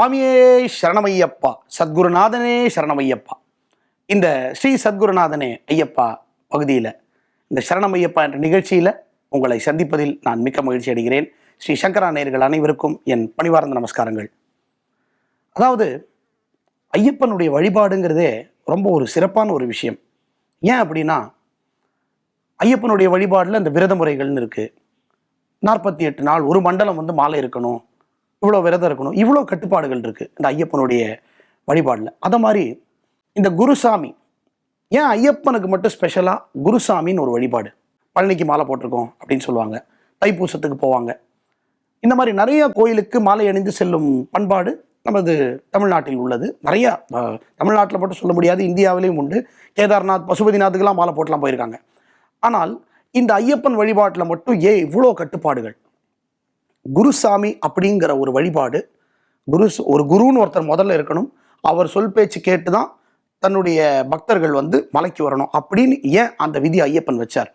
சுவாமியே சரணமையப்பா சத்குருநாதனே சரணமையப்பா. இந்த ஸ்ரீ சத்குருநாதனே ஐயப்பா பகுதியில் இந்த சரணமையப்பா என்ற நிகழ்ச்சியில் உங்களை சந்திப்பதில் நான் மிக்க மகிழ்ச்சி அடைகிறேன். ஸ்ரீ சங்கரா நேயர்கள் அனைவருக்கும் என் பணிவார்ந்த நமஸ்காரங்கள். அதாவது ஐயப்பனுடைய வழிபாடுங்கிறதே ரொம்ப ஒரு சிறப்பான ஒரு விஷயம். ஏன் அப்படின்னா ஐயப்பனுடைய வழிபாடில் இந்த விரத முறைகள்னு இருக்குது நாற்பத்தி எட்டு நாள் ஒரு மண்டலம் வந்து மாலை இருக்கணும். இவ்வளோ விரதம் இருக்கணும் இவ்வளோ கட்டுப்பாடுகள் இருக்குது இந்த ஐயப்பனுடைய வழிபாடில். அதை மாதிரி இந்த குருசாமி ஏன் ஐயப்பனுக்கு மட்டும் ஸ்பெஷலாக குருசாமின்னு ஒரு வழிபாடு? பழனிக்கு மாலை போட்டிருக்கோம் அப்படின்னு சொல்லுவாங்க தைப்பூசத்துக்கு போவாங்க. இந்த மாதிரி நிறைய கோயிலுக்கு மாலை அணிந்து செல்லும் பண்பாடு நமது தமிழ்நாட்டில் உள்ளது. நிறையா தமிழ்நாட்டில் மட்டும் சொல்ல முடியாது இந்தியாவிலேயும் உண்டு. கேதார்நாத் பசுபதிநாத்துக்கெல்லாம் மாலை போட்டுலாம் போயிருக்காங்க. ஆனால் இந்த ஐயப்பன் வழிபாட்டில் மட்டும் ஏன் இவ்வளோ கட்டுப்பாடுகள்? குருசாமி அப்படிங்கிற ஒரு வழிபாடு. குரு ஒரு குருன்னு ஒருத்தர் முதல்ல இருக்கணும். அவர் சொல் பேச்சு கேட்டு தான் தன்னுடைய பக்தர்கள் வந்து மலைக்கு வரணும் அப்படின்னு ஏன் அந்த விதி ஐயப்பன் வச்சார்?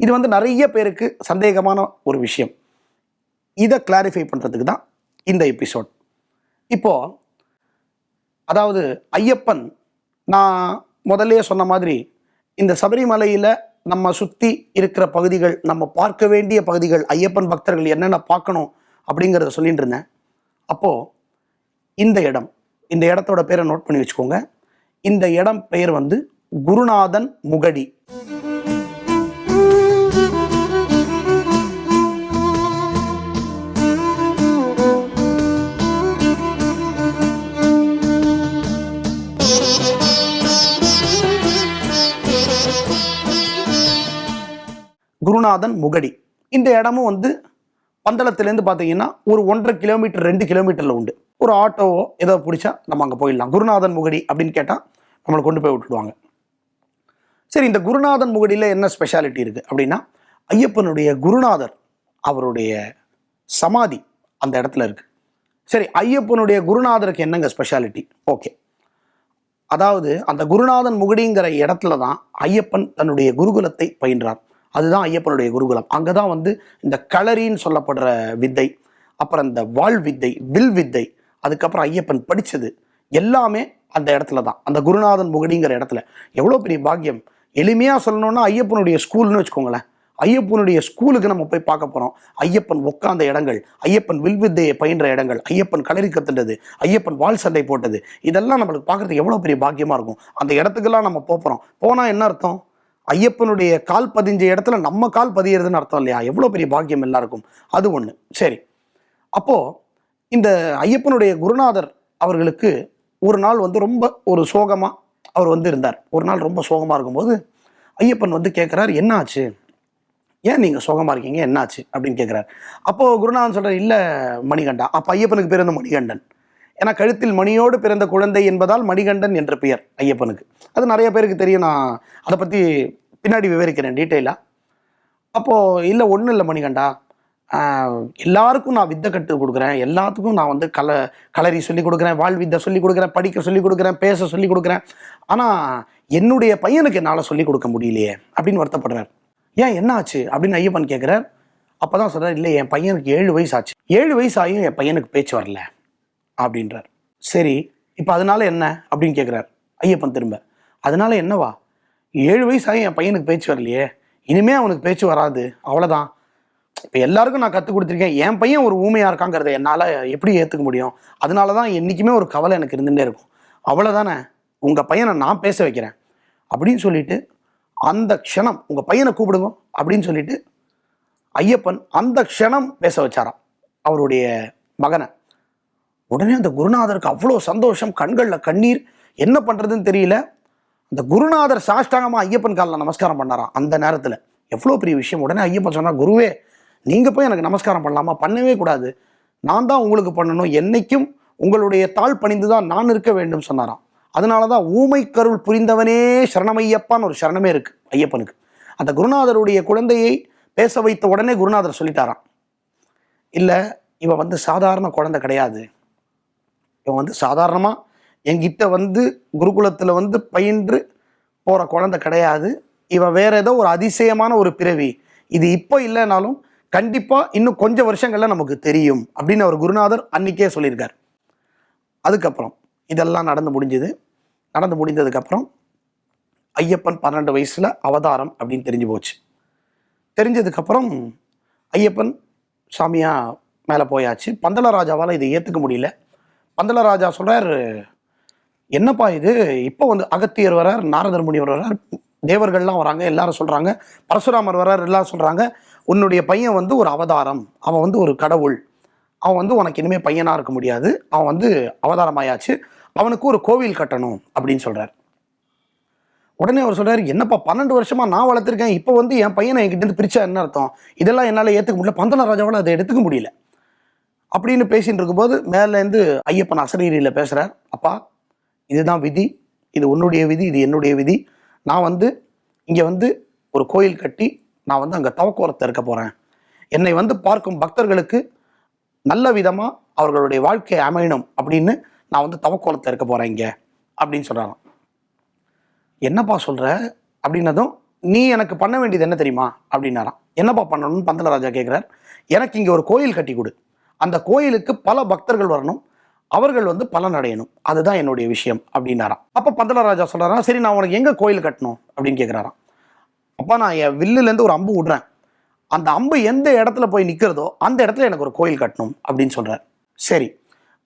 இது வந்து நிறைய பேருக்கு சந்தேகமான ஒரு விஷயம். இதை கிளாரிஃபை பண்ணுறதுக்கு தான் இந்த எபிசோட் இப்போ அதாவது ஐயப்பன் நான் முதல்லயே சொன்ன மாதிரி இந்த சபரிமலையில் நம்ம சுற்றி இருக்கிற பகுதிகள் நம்ம பார்க்க வேண்டிய பகுதிகள் ஐயப்பன் பக்தர்கள் என்னென்ன பார்க்கணும் அப்படிங்கிறத சொல்லிட்டு இருந்தேன். அப்போது இந்த இடம் இந்த இடத்தோட பேரை நோட் பண்ணி வச்சுக்கோங்க. இந்த இடம் பெயர் வந்து குருநாதன் முகடி. குருநாதன் முகடி. இந்த இடமும் வந்து பந்தளத்துலேருந்து பார்த்தீங்கன்னா ஒரு ஒன்றரை கிலோமீட்டர் ரெண்டு கிலோமீட்டரில் உண்டு. ஒரு ஆட்டோவோ ஏதோ பிடிச்சா நம்ம அங்கே போயிடலாம். குருநாதன் முகடி அப்படின்னு கேட்டால் நம்மளை கொண்டு போய் விட்டுடுவாங்க. சரி இந்த குருநாதன் முகடியில் என்ன ஸ்பெஷாலிட்டி இருக்குது அப்படின்னா ஐயப்பனுடைய குருநாதர் அவருடைய சமாதி அந்த இடத்துல இருக்குது சரி ஐயப்பனுடைய குருநாதருக்கு என்னங்க ஸ்பெஷாலிட்டி ஓகே அதாவது அந்த குருநாதன் முகடிங்கிற இடத்துல தான் ஐயப்பன் தன்னுடைய குருகுலத்தை பயின்றார். அதுதான் ஐயப்பனுடைய குருகுலம். அங்கே தான் வந்து இந்த களரின்னு சொல்லப்படுற வித்தை அப்புறம் இந்த வாள் வித்தை வில் வித்தை அதுக்கப்புறம் ஐயப்பன் படித்தது எல்லாமே அந்த இடத்துல தான். அந்த குருநாதன் முகடிங்கிற இடத்துல. எவ்வளோ பெரிய பாக்கியம். எளிமையாக சொல்லணும்னா ஐயப்பனுடைய ஸ்கூல்னு வச்சுக்கோங்களேன். ஐயப்பனுடைய ஸ்கூலுக்கு நம்ம போய் பார்க்க போகிறோம் ஐயப்பன் உட்கார்ந்த இடங்கள் ஐயப்பன் வில்வித்தையை பயின்ற இடங்கள் ஐயப்பன் களரி கத்துண்டது ஐயப்பன் வால் சண்டை போட்டது இதெல்லாம் நம்மளுக்கு பார்க்குறதுக்கு எவ்வளோ பெரிய பாக்கியமாக இருக்கும். அந்த இடத்துக்கெல்லாம் நம்ம போகிறோம் போனால் என்ன அர்த்தம்? ஐயப்பனுடைய கால் பதிஞ்ச இடத்துல நம்ம கால் பதியறதுன்னு அர்த்தம் இல்லையா? எவ்வளோ பெரிய பாக்கியம் எல்லாருக்கும்? அது ஒன்று சரி. அப்போது இந்த ஐயப்பனுடைய குருநாதர் அவர்களுக்கு ஒரு நாள் வந்து ரொம்ப ஒரு சோகமாக அவர் வந்து இருந்தார். ஒரு நாள் ரொம்ப சோகமாக இருக்கும்போது ஐயப்பன் வந்து கேட்குறாரு என்ன ஆச்சு ஏன் நீங்கள் சோகமாக இருக்கீங்க? என்னாச்சு? அப்படின்னு கேட்குறாரு அப்போது குருநாதன் சொல்கிறார் இல்லை மணிகண்டா அப்போ ஐயப்பனுக்கு பிறந்த மணிகண்டன். ஏன்னா கழுத்தில் மணியோடு பிறந்த குழந்தை என்பதால் மணிகண்டன் என்ற பெயர் ஐயப்பனுக்கு. அது நிறைய பேருக்கு தெரியும். நான் அதை பற்றி பின்னாடி விவரிக்கிறேன் டீட்டெயிலாக அப்போது இல்லை ஒன்றும் இல்லை மணிகண்டா. எல்லாருக்கும் நான் வித்தை கற்று கொடுக்குறேன். எல்லாத்துக்கும் நான் வந்து கல கலரி சொல்லிக் கொடுக்குறேன் வாழ் வித்தை சொல்லிக் கொடுக்குறேன் படிக்க சொல்லிக் கொடுக்குறேன் பேச சொல்லிக் கொடுக்குறேன். ஆனால் என்னுடைய பையனுக்கு என்னால் சொல்லிக் கொடுக்க முடியலையே அப்படின்னு வருத்தப்படுறார். ஏன் என்ன ஆச்சு அப்படின்னு ஐயப்பன் கேட்குறார் அப்போ தான் சொல்கிறார் இல்லை என் பையனுக்கு ஏழு வயசு ஆச்சு. ஏழு வயசு ஆகியும் என் பையனுக்கு பேச்சு வரல. அப்படின்றார். சரி இப்போ அதனால என்ன? அப்படின்னு கேட்குறார் ஐயப்பன் திரும்ப. அதனால என்னவா? ஏழு வயசாகி என் பையனுக்கு பேச்சு வரலையே. இனிமே அவனுக்கு பேச்சு வராது. அவ்வளோதான் இப்போ எல்லாருக்கும் நான் கற்றுக் கொடுத்துருக்கேன். என் பையன் ஒரு ஊமையாக இருக்காங்கிறத என்னால் எப்படி ஏற்றுக்க முடியும்? அதனால தான் என்றைக்குமே ஒரு கவலை எனக்கு இருந்துகிட்டே இருக்கும். அவ்வளோதானே உங்கள் பையனை நான் பேச வைக்கிறேன். அப்படின்னு சொல்லிட்டு அந்த க்ஷணம் உங்கள் பையனை கூப்பிடுங்க அப்படின்னு சொல்லிட்டு ஐயப்பன் அந்த க்ஷணம் பேச வச்சாராம். அவருடைய மகனை. உடனே அந்த குருநாதருக்கு அவ்வளோ சந்தோஷம். கண்களில் கண்ணீர். என்ன பண்ணுறதுன்னு தெரியல. இந்த குருநாதர் சாஷ்டாங்கமாக ஐயப்பன் காலில் நமஸ்காரம் பண்ணாராம் அந்த நேரத்தில். எவ்வளோ பெரிய விஷயம். உடனே ஐயப்பன் சொன்னால் குருவே நீங்கள் போய் எனக்கு நமஸ்காரம் பண்ணலாமா? பண்ணவே கூடாது. நான் தான் உங்களுக்கு பண்ணணும். என்னைக்கும் உங்களுடைய தாழ் பணிந்து தான் நான் இருக்க வேண்டும் சொன்னாராம். அதனால தான் ஊமை கருள் புரிந்தவனே சரணமையப்பான்னு ஒரு சரணமே இருக்குது ஐயப்பனுக்கு. அந்த குருநாதருடைய குழந்தையை பேச வைத்த உடனே குருநாதர் சொல்லிட்டாராம். இல்லை இவன் வந்து சாதாரண குழந்தை கிடையாது. இவன் வந்து சாதாரணமாக என்கிட்ட வந்து குருகுலத்தில் வந்து பயின்று போகிற குழந்தை கிடையாது. இவன் வேற ஏதோ ஒரு அதிசயமான ஒரு பிறவி. இது இப்போ இல்லைனாலும் கண்டிப்பாக இன்னும் கொஞ்சம் வருஷங்களில் நமக்கு தெரியும் அப்படின்னு அவர் குருநாதர் அன்னைக்கே சொல்லியிருக்கார். அதுக்கப்புறம் இதெல்லாம் நடந்து முடிஞ்சது. நடந்து முடிந்ததுக்கப்புறம் ஐயப்பன் பன்னெண்டு வயசில் அவதாரம் அப்படின்னு தெரிஞ்சு போச்சு. தெரிஞ்சதுக்கப்புறம் ஐயப்பன் சாமியாக மேலே போயாச்சு. பந்தல ராஜாவால் இதை ஏற்றுக்க முடியல. பந்தளராஜா சொல்கிறார் என்னப்பா இது? இப்போ வந்து அகத்தியர் வரார் நாரதர் முனிவர் வரார் தேவர்கள்லாம் வராங்க எல்லாரும் சொல்கிறாங்க பரசுராமர் வரார் எல்லாரும் சொல்கிறாங்க உன்னுடைய பையன் வந்து ஒரு அவதாரம் அவன் வந்து ஒரு கடவுள் அவன் வந்து உனக்கு இனிமேல் பையனாக இருக்க முடியாது அவன் வந்து அவதாரம் ஆயாச்சு அவனுக்கு ஒரு கோவில் கட்டணும் அப்படின்னு சொல்கிறார் உடனே அவர் சொல்கிறார் என்னப்பா பன்னெண்டு வருஷமாக நான் வளர்த்துருக்கேன் இப்போ வந்து என் பையனை என்கிட்ட பிரிச்சா என்ன அர்த்தம்? இதெல்லாம் என்னால் ஏற்றுக்க முடியல பந்தன ராஜாவால் அதை எடுத்துக்க முடியல. அப்படின்னு பேசிகிட்டு இருக்கும்போது மேலேருந்து ஐயப்பன் அசரீரியில் பேசுகிறார் அப்பா இதுதான் விதி. இது உன்னுடைய விதி இது என்னுடைய விதி. நான் வந்து இங்கே வந்து ஒரு கோயில் கட்டி நான் வந்து அங்கே தவக்கோரத்தை இருக்க போகிறேன் என்னை வந்து பார்க்கும் பக்தர்களுக்கு நல்ல விதமாக அவர்களுடைய வாழ்க்கை அமையணும் அப்படின்னு நான் வந்து தவக்கோலத்தில் இருக்க போகிறேன் இங்கே அப்படின்னு சொல்கிறாராம் என்னப்பா சொல்கிற அப்படின்னதும் நீ எனக்கு பண்ண வேண்டியது என்ன தெரியுமா? அப்படின்னாராம். என்னப்பா பண்ணணும்னு பந்தலராஜா கேட்குறார் எனக்கு இங்கே ஒரு கோயில் கட்டி கொடு. அந்த கோயிலுக்கு பல பக்தர்கள் வரணும். அவர்கள் வந்து பலன் அடையணும். அதுதான் என்னுடைய விஷயம் அப்படின்னாராம். அப்போ பந்தலராஜா சொல்கிறாராம் சரி நான் உனக்கு எங்கே கோயில் கட்டணும்? அப்படின்னு கேட்குறாராம் அப்போ நான் என் வில்லுலேருந்து ஒரு அம்பு விடுறேன். அந்த அம்பு எந்த இடத்துல போய் நிற்கிறதோ அந்த இடத்துல எனக்கு ஒரு கோயில் கட்டணும் அப்படின்னு சொல்கிறார் சரி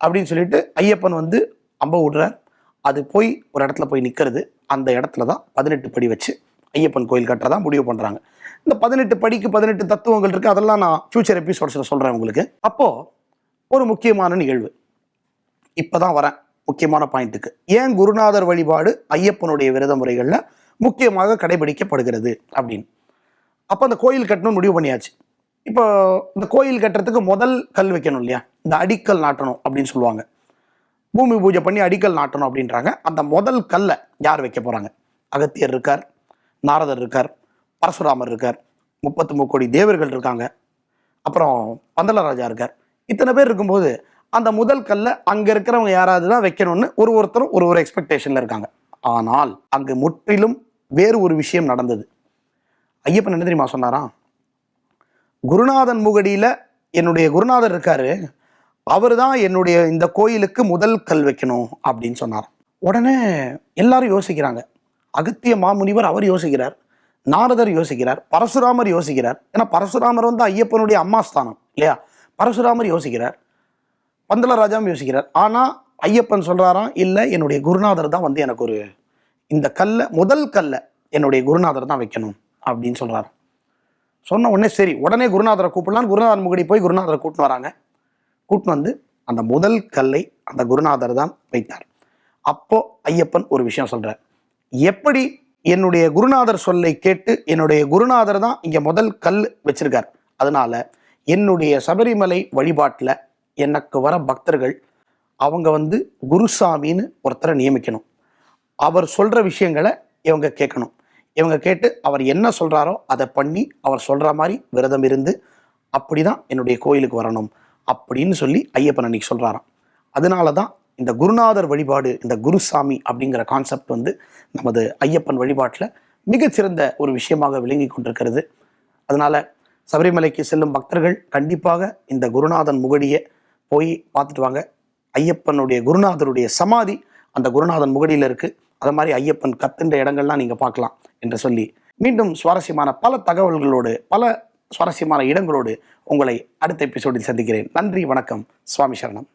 அப்படின்னு சொல்லிட்டு ஐயப்பன் வந்து அம்பை விடுறார். அது போய் ஒரு இடத்துல போய் நிற்கிறது அந்த இடத்துல தான் பதினெட்டு படி வச்சு ஐயப்பன் கோயில் கட்டுறதா முடிவு பண்ணுறாங்க இந்த பதினெட்டு படிக்கு பதினெட்டு தத்துவங்கள் இருக்குது அதெல்லாம் நான் ஃபியூச்சர் எபிசோட்ஸில் சொல்கிறேன் உங்களுக்கு. அப்போது ஒரு முக்கியமான நிகழ்வு. இப்போ தான் வரேன். முக்கியமான பாயிண்ட்டுக்கு ஏன் குருநாதர் வழிபாடு ஐயப்பனுடைய விரத முறைகளில் முக்கியமாக கடைபிடிக்கப்படுகிறது அப்படின்னு. அப்போ அந்த கோயில் கட்டணும்னு முடிவு பண்ணியாச்சு. இப்போ இந்த கோயில் கட்டுறதுக்கு முதல் கல் வைக்கணும் இல்லையா? இந்த அடிக்கல் நாட்டணும் அப்படின்னு சொல்லுவாங்க. பூமி பூஜை பண்ணி அடிக்கல் நாட்டணும் அப்படின்றாங்க. அந்த முதல் கல்லை யார் வைக்க போகிறாங்க அகத்தியர் இருக்கார் நாரதர் இருக்கார் பரசுராமர் இருக்கார் முப்பத்து முக்கோடி தேவர்கள் இருக்காங்க. அப்புறம் பந்தலராஜா இருக்கார். இத்தனை பேர் இருக்கும்போது அந்த முதல் கல்லை அங்கே இருக்கிறவங்க யாராவது தான் வைக்கணும்னு ஒரு ஒருத்தரும் ஒரு ஒரு எக்ஸ்பெக்டேஷனில் இருக்காங்க. ஆனால் அங்கு முற்றிலும் வேறு ஒரு விஷயம் நடந்தது. ஐயப்பன் என்ன தெரியுமா சொன்னாராம் குருநாதன் முகடியில் என்னுடைய குருநாதர் இருக்காரு. அவர் தான் என்னுடைய இந்த கோயிலுக்கு முதல் கல் வைக்கணும் அப்படின்னு சொன்னார். உடனே எல்லாரும் யோசிக்கிறாங்க. அகத்திய மாமுனிவர் அவர் யோசிக்கிறார். நாரதர் யோசிக்கிறார். பரசுராமர் யோசிக்கிறார். ஏன்னா பரசுராமர் வந்து ஐயப்பனுடைய அம்மா ஸ்தானம் இல்லையா? பரசுராமர் யோசிக்கிறார். பந்தளராஜாவும் யோசிக்கிறார். ஆனால் ஐயப்பன் சொல்கிறாராம் இல்லை என்னுடைய குருநாதர் தான் வந்து எனக்கு ஒரு இந்த கல்லை முதல் கல்லை என்னுடைய குருநாதர் தான் வைக்கணும் அப்படின்னு சொல்கிறார் சொன்ன உடனே சரி உடனே குருநாதரை கூப்பிடலாம் குருநாதர் முகடி போய் குருநாதரை கூட்டின்னு வராங்க. கூட்டின்னு வந்து அந்த முதல் கல்லை அந்த குருநாதர் தான் வைத்தார். அப்போ ஐயப்பன் ஒரு விஷயம் சொல்கிறார் எப்படி என்னுடைய குருநாதர் சொல்லை கேட்டு என்னுடைய குருநாதர் தான் இங்கே முதல் கல் வச்சிருக்கார். அதனால என்னுடைய சபரிமலை வழிபாட்டில் எனக்கு வர பக்தர்கள் அவங்க வந்து குருசாமின்னு ஒருத்தரை நியமிக்கணும். அவர் சொல்கிற விஷயங்களை இவங்க கேட்கணும். இவங்க கேட்டு அவர் என்ன சொல்கிறாரோ அதை பண்ணி அவர் சொல்கிற மாதிரி விரதம் இருந்து அப்படி தான் என்னுடைய கோயிலுக்கு வரணும் அப்படின்னு சொல்லி ஐயப்பன் அன்னைக்கு சொல்கிறாராம் அதனால தான் இந்த குருநாதர் வழிபாடு இந்த குருசாமி அப்படிங்கிற கான்செப்ட் வந்து நமது ஐயப்பன் வழிபாட்டில் மிகச்சிறந்த ஒரு விஷயமாக விளங்கி கொண்டிருக்கிறது. அதனால சபரிமலைக்கு செல்லும் பக்தர்கள் கண்டிப்பாக இந்த குருநாதன் முகடியை போய் பார்த்துட்டு வாங்க. ஐயப்பனுடைய குருநாதருடைய சமாதி அந்த குருநாதன் முகடியில் இருக்குது அது மாதிரி ஐயப்பன் கத்துன்ற இடங்கள்லாம் நீங்கள் பார்க்கலாம் என்று சொல்லி மீண்டும் சுவாரஸ்யமான பல தகவல்களோடு பல சுவாரஸ்யமான இடங்களோடு உங்களை அடுத்த எபிசோடில் சந்திக்கிறேன். நன்றி வணக்கம். சுவாமி சரணம்.